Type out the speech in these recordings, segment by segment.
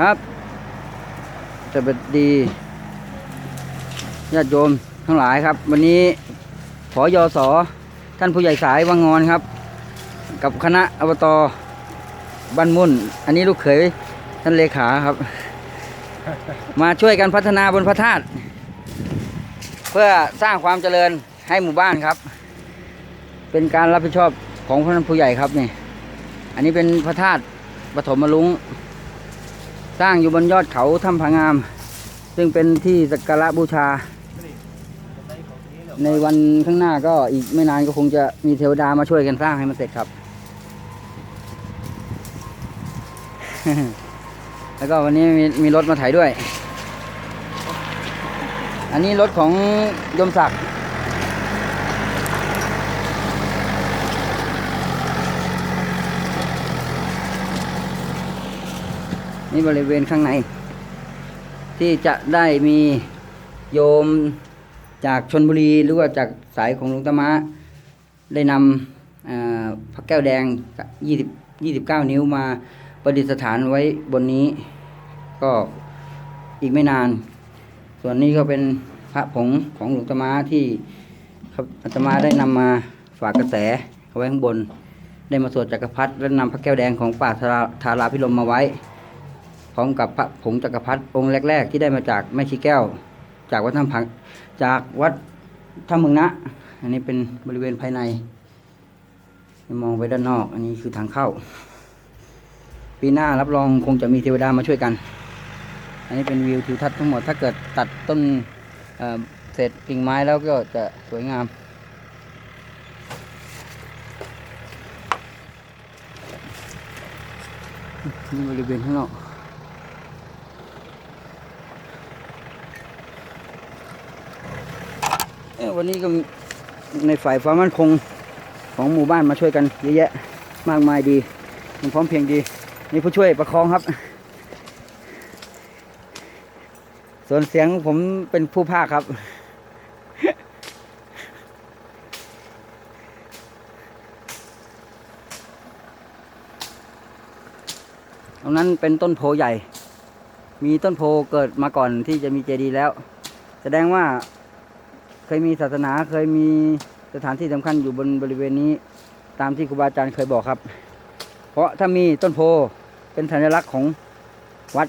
ครับสวัสดีญาติโยมทั้งหลายครับ วันนี้ผอยอสอท่านผู้ใหญ่สายวังงอนครับ กับคณะอบตบ้านมุ่น อันนี้ลูกเขยท่านเลขาครับ มาช่วยกันพัฒนาบนพระธาตุเพื่อสร้างความเจริญให้หมู่บ้านครับ เป็นการรับผิดชอบของท่านผู้ใหญ่ครับนี่อันนี้เป็นพระธาตุปฐมลุง สร้างอยู่บนยอดเขาถ้ำผางาม ซึ่งเป็นที่สักการะบูชา ในวันข้างหน้าก็อีกไม่นานก็คงจะมีเทวดามาช่วยกันสร้างให้มันเสร็จครับ แล้วก็วันนี้มีมีรถมาถ่ายด้วย อันนี้รถของยมศักดิ์ นี่บริเวณข้างใน ที่จะได้มีโยมจากชนบุรีหรือว่าจากสายของหลวงตามะได้นำพระแก้วแดง 20 29 นิ้วมาประดิษฐานไว้บนนี้ ก็อีกไม่นาน ส่วนนี้ก็เป็นพระผงของหลวงตามะที่ครับอาตมาได้นำมาฝากกระแสเอาไว้ข้างบน ได้มาสวดจักรพรรดิและนำพระแก้วแดงของป่าธาราธาราพิรมมาไว้ พร้อมกับพระผงจักรพรรดิองค์แรก ๆ ที่ได้มาจากแม่ชีแก้ว จากวัดถ้ำพังจากวัดถ้ำเมืองนะ อันนี้เป็นบริเวณภายในมองไปด้านนอก อันนี้คือทางเข้า ปีหน้ารับรองคงจะมีเทวดามาช่วยกัน อันนี้เป็นวิวทิวทัศน์ทั้งหมดถ้าเกิดตัดต้นเอ่อเศษกิ่งไม้แล้วก็จะสวยงามนี่บริเวณข้างนอก เอ้ย วันนี้ก็ในฝ่ายความมั่นคงของหมู่บ้านมาช่วยกันเยอะแยะมากมายดีมันพร้อมเพียงดีนี่ผู้ช่วยประคองครับ ส่วนเสียงผมเป็นผู้ภาคครับ ตรงนั้นเป็นต้นโพใหญ่ มีต้นโพเกิดมาก่อนที่จะมีเจดีย์แล้ว แสดงว่า เคยมีศาสนาเคยมีสถานที่สำคัญอยู่บนบริเวณนี้ ตามที่ครูบาอาจารย์เคยบอกครับ เพราะถ้ามีต้นโพเป็นสัญลักษณ์ของวัด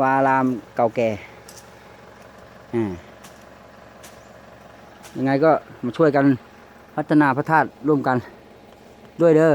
วารามเก่าแก่อ่ายังไงก็มาช่วยกันพัฒนาพระธาตุร่วมกันด้วยเด้อ